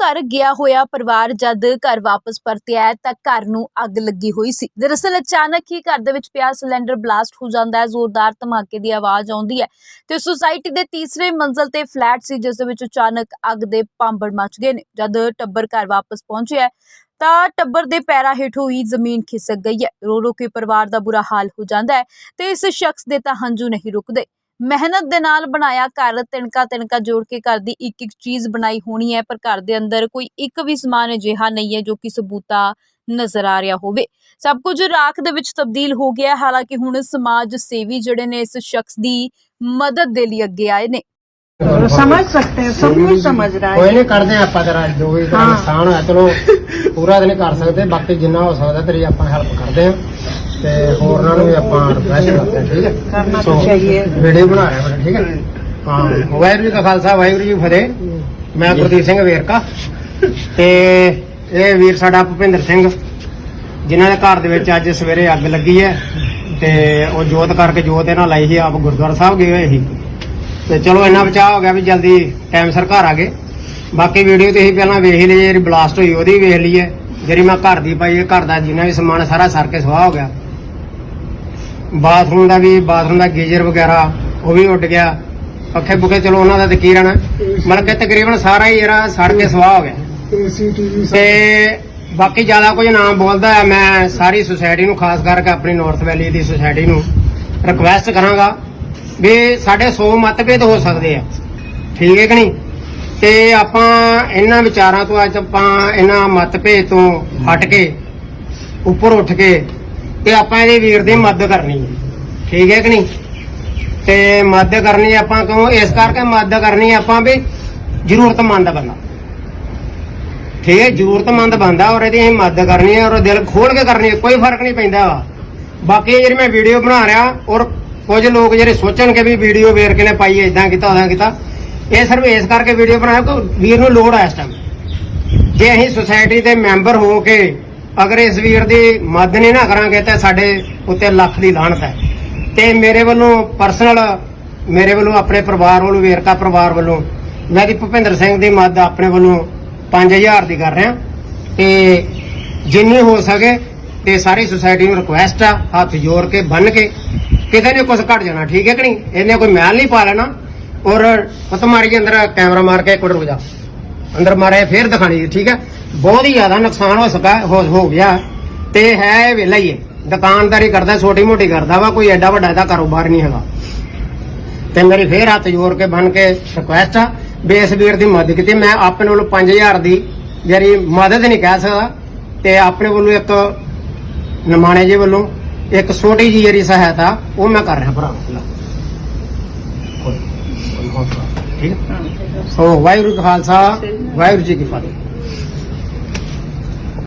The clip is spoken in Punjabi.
ਘਰ ਗਿਆ ਹੋਇਆ ਪਰਿਵਾਰ ਜਦ ਘਰ ਵਾਪਸ ਪਰਤਿਆ ਤਾਂ ਘਰ ਨੂੰ ਅੱਗ ਲੱਗੀ ਹੋਈ ਸੀ। ਦਰਅਸਲ ਅਚਾਨਕ ਹੀ ਘਰ ਦੇ ਵਿੱਚ ਪਿਆ ਸਿਲੰਡਰ ਬਲਾਸਟ ਹੋ ਜਾਂਦਾ ਹੈ, ਜ਼ੋਰਦਾਰ ਧਮਾਕੇ ਦੀ ਆਵਾਜ਼ ਆਉਂਦੀ ਹੈ ਤੇ ਸੁਸਾਇਟੀ ਦੇ ਤੀਸਰੇ ਮੰਜ਼ਲ ਤੇ ਫਲੈਟ ਸੀ, ਜਿਸ ਦੇ ਵਿੱਚ ਅਚਾਨਕ ਅੱਗ ਦੇ ਭਾਂਬੜ ਮੱਚ ਗਏ ਨੇ। ਜਦ ਟੱਬਰ ਘਰ ਵਾਪਸ ਪਹੁੰਚਿਆ ਤਾਂ ਟੱਬਰ ਦੇ ਪੈਰਾਂ ਹੇਠੋਂ ਹੀ ਜ਼ਮੀਨ ਖਿਸਕ ਗਈ ਹੈ। ਰੋ ਰੋ ਕੇ ਪਰਿਵਾਰ ਦਾ ਬੁਰਾ ਹਾਲ ਹੋ ਜਾਂਦਾ ਹੈ ਤੇ ਇਸ ਸ਼ਖਸ ਦੇ ਤਾਂ ਹੰਝੂ ਨਹੀਂ ਰੁਕਦੇ। ਮਿਹਨਤ ਦੇ ਨਾਲ ਬਣਾਇਆ ਘਰ ਤਿਣਕਾ ਤਿਣਕਾ ਜੋੜ ਕੇ ਘਰ ਦੀ ਇੱਕ ਇੱਕ ਚੀਜ਼ ਬਣਾਈ ਹੋਣੀ ਹੈ ਪਰ ਘਰ ਦੇ ਅੰਦਰ ਕੋਈ ਇੱਕ ਵੀ ਸਮਾਨ ਅਜਿਹਾ ਨਹੀਂ ਹੈ ਜੋ ਕਿ ਸਬੂਤਾ ਨਜ਼ਰ ਆ ਰਿਹਾ ਹੋਵੇ ਸਭ ਕੁਝ ਰਾਖ ਦੇ ਵਿੱਚ ਤਬਦੀਲ ਹੋ ਗਿਆ ਹੈ। ਹਾਲਾਂਕਿ ਹੁਣ ਸਮਾਜ ਸੇਵੀ ਜਿਹੜੇ ਨੇ ਇਸ ਸ਼ਖਸ ਦੀ ਮਦਦ ਦੇ ਲਈ ਅੱਗੇ ਆਏ ਨੇ समझ सकते हैं सब कुछ समझ रहा ਕੋਈ है ਨਹੀਂ ਕਰਦੇ ਹਾਂ ਆਪਾਂ ਤੇਰਾ ਜੋ ਵੀ ਤੇਰਾ ਹਾਂ। ਨੁਕਸਾਨ ਹੋਇਆ ਚਲੋ ਪੂਰਾ ਤਾਂ ਨਹੀਂ ਕਰ ਸਕਦੇ ਬਾਕੀ ਜਿੰਨਾ ਹੋ ਸਕਦਾ ਤੇਰੀ ਆਪਾਂ ਹੈਲਪ ਕਰਦੇ ਹਾਂ ਤੇ ਹੋਰ ਨਾਲ ਵੀ ਆਪਾਂ ਰਿਫਰੈਸ਼ ਕਰਦੇ ਹਾਂ ਠੀਕ ਹੈ? ਕਰਨਾ ਤਾਂ ਚਾਹੀਏ। ਵੀਡੀਓ ਬਣਾਇਆ ਮੈਂ ਠੀਕ ਹੈ? ਹਾਂ ਵਾਹਿਗੁਰੂ ਜੀ ਕਾ ਖਾਲਸਾ ਵਾਹਿਗੁਰੂ ਜੀ ਕੀ ਮੈਂ ਗੁਰਦੀਪ ਸਿੰਘ ਵੇਰਕਾ ਤੇ ਇਹ ਵੀਰ ਸਾਡਾ ਭੁਪਿੰਦਰ ਸਿੰਘ ਜਿਨ੍ਹਾਂ ਦੇ ਘਰ ਦੇ ਵਿੱਚ ਅੱਜ ਸਵੇਰੇ ਅੱਗ ਲੱਗੀ ਹੈ ਤੇ ਉਹ ਜੋਤ ਕਰਕੇ ਜੋਤ ਇਹਨਾਂ ਲਾਈ ਸੀ ਆਪ ਗੁਰਦੁਆਰਾ ਸਾਹਿਬ ਗਏ ਹੋਏ ਸੀ। ਤੇ ਚਲੋ ਇੰਨਾ ਬਚਾਅ ਹੋ ਗਿਆ ਵੀ ਜਲਦੀ ਟਾਈਮ ਸਰ ਘਰ ਆ ਗਏ। ਬਾਕੀ ਵੀਡੀਓ ਤੁਸੀਂ ਪਹਿਲਾਂ ਵੇਖ ਲਈ ਜਿਹੜੀ ਬਲਾਸਟ ਹੋਈ ਉਹਦੀ ਵੇਖ ਲਈ ਹੈ ਜਿਹੜੀ ਮੈਂ ਘਰ ਦੀ ਪਾਈ ਹੈ ਘਰ ਦਾ ਜਿੰਨਾ ਵੀ ਸਮਾਨ ਸਾਰਾ ਸਰ ਕੇ ਸਵਾਹ ਹੋ ਗਿਆ। ਬਾਥਰੂਮ ਦਾ ਵੀ, ਬਾਥਰੂਮ ਦਾ ਗੀਜ਼ਰ ਵਗੈਰਾ, ਉਹ ਵੀ ਉੱਡ ਗਿਆ। ਪੱਖੇ ਪੁੱਖੇ ਚਲੋ ਉਹਨਾਂ ਦਾ ਤਾਂ ਕੀ ਰਹਿਣਾ। ਮਤਲਬ ਕਿ ਤਕਰੀਬਨ ਸਾਰਾ ਹੀ ਜਿਹੜਾ ਸੜ ਕੇ ਸਵਾਹ ਹੋ ਗਿਆ। ਤੇ ਬਾਕੀ ਜ਼ਿਆਦਾ ਕੁਝ ਨਾ ਬੋਲਦਾ ਹੈ ਮੈਂ ਸਾਰੀ ਸੁਸਾਇਟੀ ਨੂੰ, ਖਾਸ ਕਰਕੇ ਆਪਣੀ ਨਾਰਥ ਵੈਲੀ ਦੀ ਸੁਸਾਇਟੀ ਨੂੰ ਰਿਕਵੈਸਟ ਕਰਾਂਗਾ ਵੀ ਸਾਡੇ 100 ਮਤਭੇਦ ਹੋ ਸਕਦੇ ਆ। ਠੀਕ ਹੈ ਕਿ ਨਹੀਂ? ਤੇ ਆਪਾਂ ਇਹਨਾਂ ਵਿਚਾਰਾਂ ਤੋਂ ਅੱਜ ਆਪਾਂ ਇਹਨਾਂ ਮਤਭੇਦ ਤੋਂ ਹਟ ਕੇ, ਉੱਪਰ ਉੱਠ ਕੇ ਤੇ ਆਪਾਂ ਇਹਦੇ ਵੀਰ ਦੀ ਮਦਦ ਕਰਨੀ ਹੈ। ਠੀਕ ਹੈ ਕਿ ਨਹੀਂ? ਤੇ ਮਦਦ ਕਰਨੀ ਆਪਾਂ ਕਿਉਂ? ਇਸ ਕਰਕੇ ਮਦਦ ਕਰਨੀ ਆਪਾਂ ਵੀ ਜ਼ਰੂਰਤਮੰਦ ਬੰਦਾ। ਠੀਕ ਹੈ, ਜ਼ਰੂਰਤਮੰਦ ਬੰਦਾ ਔਰ ਇਹਦੀ ਅਸੀਂ ਮਦਦ ਕਰਨੀ ਹੈ ਔਰ ਦਿਲ ਖੋਲ ਕੇ ਕਰਨੀ ਹੈ, ਕੋਈ ਫ਼ਰਕ ਨਹੀਂ ਪੈਂਦਾ ਵਾ। ਬਾਕੀ ਜਿਹੜੀ ਮੈਂ ਵੀਡੀਓ ਬਣਾ ਰਿਹਾ ਔਰ ਕੁਝ ਲੋਕ ਜਿਹੜੇ ਸੋਚਣਗੇ ਵੀ ਵੀਡੀਓ ਵੇਰ ਕੇ ਨੇ ਪਾਈ ਇਦਾਂ ਕੀਤਾ ਉਦਾਂ ਕੀਤਾ, ਇਹ ਸਿਰਫ ਇਸ ਕਰਕੇ ਵੀਡੀਓ ਬਣਾਇਆ ਕਿ ਵੀਰ ਨੂੰ ਲੋੜ ਆ ਇਸ ਟਾਈਮ ਜੇ ਅਸੀਂ ਸੁਸਾਇਟੀ ਦੇ ਮੈਂਬਰ ਹੋ ਕੇ ਅਗਰ ਇਸ ਵੀਰ ਦੀ ਮਦਦ ਨਹੀਂ ਨਾ ਕਰਾਂਗੇ ਤਾਂ ਸਾਡੇ ਉੱਤੇ ਲੱਖ ਦੀ ਲਾਹਨਤ ਹੈ। ਤੇ ਮੇਰੇ ਵੱਲੋਂ ਪਰਸਨਲ ਮੇਰੇ ਵੱਲੋਂ ਆਪਣੇ ਪਰਿਵਾਰ ਵੱਲੋਂ, ਵੇਰਕਾ ਪਰਿਵਾਰ ਵੱਲੋਂ, ਮੈਂ ਦੀ ਭੁਪਿੰਦਰ ਸਿੰਘ ਦੀ ਮਦਦ ਆਪਣੇ ਵੱਲੋਂ 5000 ਦੀ ਕਰ ਰਿਹਾ। ਤੇ ਜਿੰਨੀ ਹੋ ਸਕੇ ਤੇ ਸਾਰੀ ਸੁਸਾਇਟੀ ਨੂੰ ਰਿਕੁਐਸਟ ਆ, ਹੱਥ ਜੋੜ ਕੇ, ਬੰਨ ਕੇ, ਕਿਤੇ ਨੇ ਕੁਝ ਘਟ ਜਾਣਾ, ਠੀਕ ਹੈ ਕਿ ਨਹੀਂ? ਇਹਨੇ ਕੋਈ ਮੈਲ ਨਹੀਂ ਪਾ ਲੈਣਾ। ਔਰ ਪਤ ਮਾਰੀ ਅੰਦਰ ਕੈਮਰਾ ਮਾਰ ਕੇ ਇੱਕ ਰੁਕ ਜਾ। ਅੰਦਰ ਮਾਰੇ ਫੇਰ ਦਿਖਾਣੀ ਠੀਕ ਹੈ? ਬਹੁਤ ਹੀ ਜ਼ਿਆਦਾ ਨੁਕਸਾਨ ਹੋ ਸਕਾ ਹੋ ਗਿਆ। ਤੇ ਹੈ ਇਹ ਵਿਹਲਾ ਹੀ ਹੈ ਦੁਕਾਨਦਾਰੀ ਕਰਦਾ ਛੋਟੀ ਮੋਟੀ ਕਰਦਾ ਵਾ ਕੋਈ ਐਡਾ ਵੱਡਾ ਇਹਦਾ ਕਾਰੋਬਾਰ ਨਹੀਂ ਹੈਗਾ। ਤੇ ਮੇਰੀ ਫੇਰ ਹੱਥ ਜੋੜ ਕੇ ਬਣ ਕੇ ਰਿਕੁਐਸਟ ਆ ਵੀ ਇਸ ਵੀਰ ਦੀ ਮਦਦ ਕੀਤੀ। ਮੈਂ ਆਪਣੇ ਵੱਲੋਂ 5000 ਦੀ ਜਿਹੜੀ ਮਦਦ ਨਹੀਂ ਕਹਿ ਸਕਦਾ ਤੇ ਆਪਣੇ ਵੱਲੋਂ ਇੱਕ ਨਮਾਣੇ ਜੀ ਵੱਲੋਂ ਇੱਕ ਛੋਟੀ ਜਿਹੀ ਜਿਹੜੀ ਸਹਾਇਤਾ ਉਹ ਮੈਂ ਕਰ ਰਿਹਾ ਭਰਾ। ਠੀਕ ਸੋ ਵਾਹਿਗੁਰੂ ਜੀ ਖਾਲਸਾ ਵਾਹਿਗੁਰੂ ਜੀ ਕੀ ਫਤਿਹ।